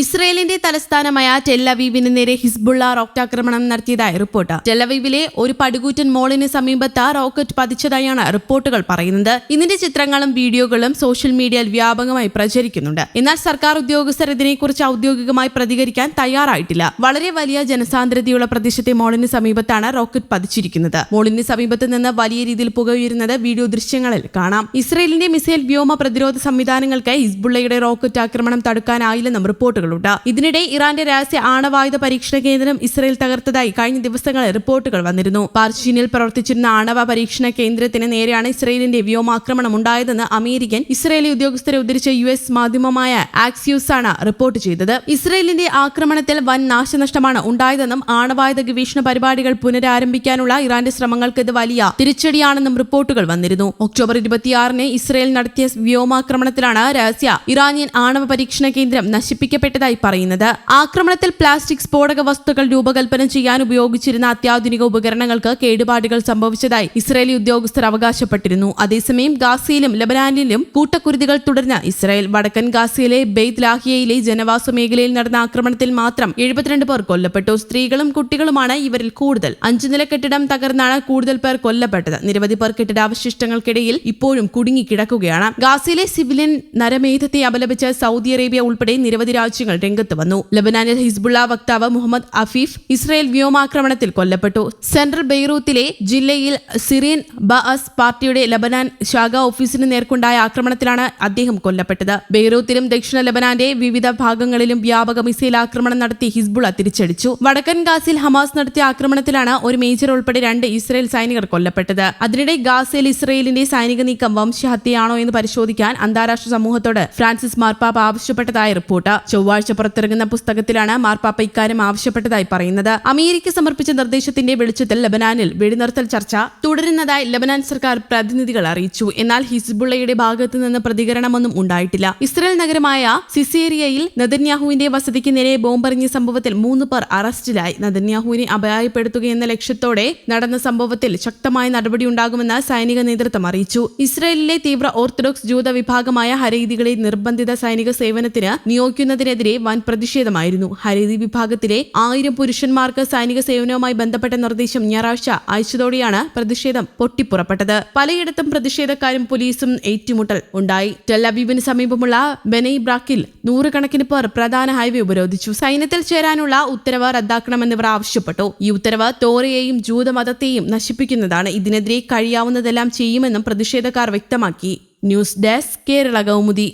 ഇസ്രയേലിന്റെ തലസ്ഥാനമായ ടെല്ലവീവിന് നേരെ ഹിസ്ബുള്ള റോക്കറ്റ് ആക്രമണം നടത്തിയതായി റിപ്പോർട്ട്. ടെല്ലവീവിലെ ഒരു പടുകൂറ്റൻ മോളിന് സമീപത്ത് റോക്കറ്റ് പതിച്ചതായാണ് റിപ്പോർട്ടുകൾ പറയുന്നത്. ഇതിന്റെ ചിത്രങ്ങളും വീഡിയോകളും സോഷ്യൽ മീഡിയയിൽ വ്യാപകമായി പ്രചരിക്കുന്നുണ്ട്. എന്നാൽ സർക്കാർ ഉദ്യോഗസ്ഥർ ഇതിനെക്കുറിച്ച് ഔദ്യോഗികമായി പ്രതികരിക്കാൻ തയ്യാറായിട്ടില്ല. വളരെ വലിയ ജനസാന്ദ്രതയുള്ള പ്രദേശത്തെ മോളിന് സമീപത്താണ് റോക്കറ്റ് പതിച്ചിരിക്കുന്നത്. മോളിന് സമീപത്ത് നിന്ന് വലിയ രീതിയിൽ പുകയുയരുന്നത് വീഡിയോ ദൃശ്യങ്ങളിൽ കാണാം. ഇസ്രയേലിന്റെ മിസൈൽ വ്യോമ പ്രതിരോധ സംവിധാനങ്ങൾക്ക് ഹിസ്ബുള്ളയുടെ റോക്കറ്റ് ആക്രമണം തടുക്കാനായില്ലെന്നും റിപ്പോർട്ടുകളുണ്ട്. ഇതിനിടെ ഇറാന്റെ രഹസ്യ ആണവായുധ പരീക്ഷണ കേന്ദ്രം ഇസ്രയേൽ തകർത്തതായി കഴിഞ്ഞ ദിവസങ്ങളിൽ റിപ്പോർട്ടുകൾ വന്നിരുന്നു. പാർച്ചീനിൽ പ്രവർത്തിച്ചിരുന്ന ആണവ പരീക്ഷണ കേന്ദ്രത്തിന് നേരെയാണ് ഇസ്രയേലിന്റെ വ്യോമാക്രമണം ഉണ്ടായതെന്ന് അമേരിക്കൻ ഇസ്രയേലി ഉദ്യോഗസ്ഥരെ ഉദ്ധരിച്ച യു എസ് മാധ്യമമായ ആക്സ്യൂസ് ആണ് റിപ്പോർട്ട് ചെയ്തത്. ഇസ്രയേലിന്റെ ആക്രമണത്തിൽ വൻ നാശനഷ്ടമാണ് ഉണ്ടായതെന്നും ആണവായുധ ഗവേഷണ പരിപാടികൾ പുനരാരംഭിക്കാനുള്ള ഇറാന്റെ ശ്രമങ്ങൾക്ക് ഇത് വലിയ തിരിച്ചടിയാണെന്നും റിപ്പോർട്ടുകൾ വന്നിരുന്നു. ഒക്ടോബർ ഇരുപത്തിയാറിന് ഇസ്രയേൽ നടത്തിയ വ്യോമാക്രമണത്തിലാണ് രഹസ്യ ഇറാനിയൻ ആണവ പരീക്ഷണ കേന്ദ്രം നശിപ്പിക്കപ്പെട്ടതായി പറയുന്നത്. ആക്രമണത്തിൽ പ്ലാസ്റ്റിക് സ്ഫോടക വസ്തുക്കൾ രൂപകൽപ്പന ചെയ്യാൻ ഉപയോഗിച്ചിരുന്ന അത്യാധുനിക ഉപകരണങ്ങൾക്ക് കേടുപാടുകൾ സംഭവിച്ചതായി ഇസ്രായേലി ഉദ്യോഗസ്ഥർ അവകാശപ്പെട്ടിരുന്നു. അതേസമയം ഗാസയിലും ലബനാനിലും കൂട്ടക്കുരുതികൾ തുടർന്ന് ഇസ്രായേൽ വടക്കൻ ഗാസയിലെ ബെയ്ത് ലാഹിയയിലെ ജനവാസ മേഖലയിൽ നടന്ന ആക്രമണത്തിൽ മാത്രം എഴുപത്തിരണ്ട് പേർ കൊല്ലപ്പെട്ടു. സ്ത്രീകളും കുട്ടികളുമാണ് ഇവരിൽ കൂടുതൽ. അഞ്ചു നില കെട്ടിടം തകർന്നാണ് കൂടുതൽ പേർ കൊല്ലപ്പെട്ടത്. നിരവധി പേർ കെട്ടിടാവശിഷ്ടങ്ങൾക്കിടയിൽ ഇപ്പോഴും കുടുങ്ങിക്കിടക്കുകയാണ്. ഗാസയിലെ സിവിലിയൻ നരമേധത്തെ അപലപിച്ച് സൗദി അറേബ്യ ഉൾപ്പെടെ നിരവധി രാജ്യങ്ങൾ രംഗത്ത് വന്നു. ലബനാനിൽ ഹിസ്ബുള്ള വക്താവ് മുഹമ്മദ് അഫീഫ് ഇസ്രയേൽ വ്യോമാക്രമണത്തിൽ കൊല്ലപ്പെട്ടു. സെൻട്രൽ ബെയ്റൂത്തിലെ ജില്ലയിൽ സിറിയൻ ബഅസ് പാർട്ടിയുടെ ലബനാൻ ശാഖ ഓഫീസിന് നേർക്കുണ്ടായ ആക്രമണത്തിലാണ് അദ്ദേഹം കൊല്ലപ്പെട്ടത്. ബെയ്റൂത്തിലും ദക്ഷിണ ലബനാന്റെ വിവിധ ഭാഗങ്ങളിലും വ്യാപക മിസൈൽ ആക്രമണം നടത്തി ഹിസ്ബുള തിരിച്ചടിച്ചു. വടക്കൻ ഗാസിൽ ഹമാസ് നടത്തിയ ആക്രമണത്തിലാണ് ഒരു മേജർ ഉൾപ്പെടെ രണ്ട് ഇസ്രയേൽ സൈനികർ കൊല്ലപ്പെട്ടത്. അതിനിടെ ഗാസയിൽ ഇസ്രയേലിന്റെ സൈനിക നീക്കം വംശഹത്യയാണോ എന്ന് പരിശോധിക്കാൻ അന്താരാഷ്ട്ര സമൂഹത്തോട് ഫ്രാൻസിസ് മാർപ്പാപ്പ ആവശ്യപ്പെട്ടതായി റിപ്പോർട്ട്. ചൊവ്വാഴ്ച പുറത്തിറങ്ങുന്ന പുസ്തകത്തിലാണ് മാർപ്പാപ്പ ഇക്കാര്യം ആവശ്യപ്പെട്ടതായി പറയുന്നത്. അമേരിക്ക സമർപ്പിച്ച നിർദ്ദേശത്തിന്റെ വെളിച്ചത്തിൽ ലബനാനിൽ വെടിനിർത്തൽ ചർച്ച തുടരുന്നതായി ലബനാൻ സർക്കാർ പ്രതിനിധികൾ അറിയിച്ചു. എന്നാൽ ഹിസ്ബുള്ളയുടെ ഭാഗത്തു നിന്ന് പ്രതികരണമൊന്നും ഉണ്ടായിട്ടില്ല. ഇസ്രയേൽ നഗരമായ സിസേറിയയിൽ നദന്യാഹുവിന്റെ വസതിക്ക് നേരെ ബോംബെറിഞ്ഞ സംഭവത്തിൽ മൂന്ന് പേർ അറസ്റ്റിലായി. നദന്യാഹുവിനെ അപായപ്പെടുത്തുകയെന്ന ലക്ഷ്യത്തോടെ നടന്ന സംഭവത്തിൽ ശക്തമായ നടപടിയുണ്ടാകുമെന്ന് സൈനിക നേതൃത്വം അറിയിച്ചു. ഇസ്രയേലിലെ തീവ്ര ഓർത്തഡോക്സ് ജൂത വിഭാഗമായ ഹരീതികളെ നിർബന്ധിത സൈനിക സേവനത്തിന് നിയോഗിക്കുന്നതിനെതിരെ വൻ പ്രതിഷേധമായിരുന്നു. ഹരിതി വിഭാഗത്തിലെ ആയിരം പുരുഷന്മാർക്ക് സൈനിക സേവനവുമായി ബന്ധപ്പെട്ട നിർദ്ദേശം ഞായറാഴ്ച അയച്ചതോടെയാണ് പ്രതിഷേധം പൊട്ടിപ്പുറപ്പെട്ടത്. പലയിടത്തും പ്രതിഷേധക്കാരും പോലീസും ഏറ്റുമുട്ടൽ ഉണ്ടായി. ടെല്ലബീബിന് സമീപമുള്ള ബെനൈ ബ്രാക്കിൽ നൂറുകണക്കിന് പേർ പ്രധാന ഹൈവേ ഉപരോധിച്ചു. സൈന്യത്തിൽ ചേരാനുള്ള ഉത്തരവ് റദ്ദാക്കണമെന്നിവർ ആവശ്യപ്പെട്ടു. ഈ ഉത്തരവ് തോറയെയും ജൂതമതത്തെയും നശിപ്പിക്കുന്നതാണ്. ഇതിനെതിരെ കഴിയാവുന്നതെല്ലാം ചെയ്യുമെന്നും പ്രതിഷേധക്കാർ വ്യക്തമാക്കി. News desk Kerala Kaumudi.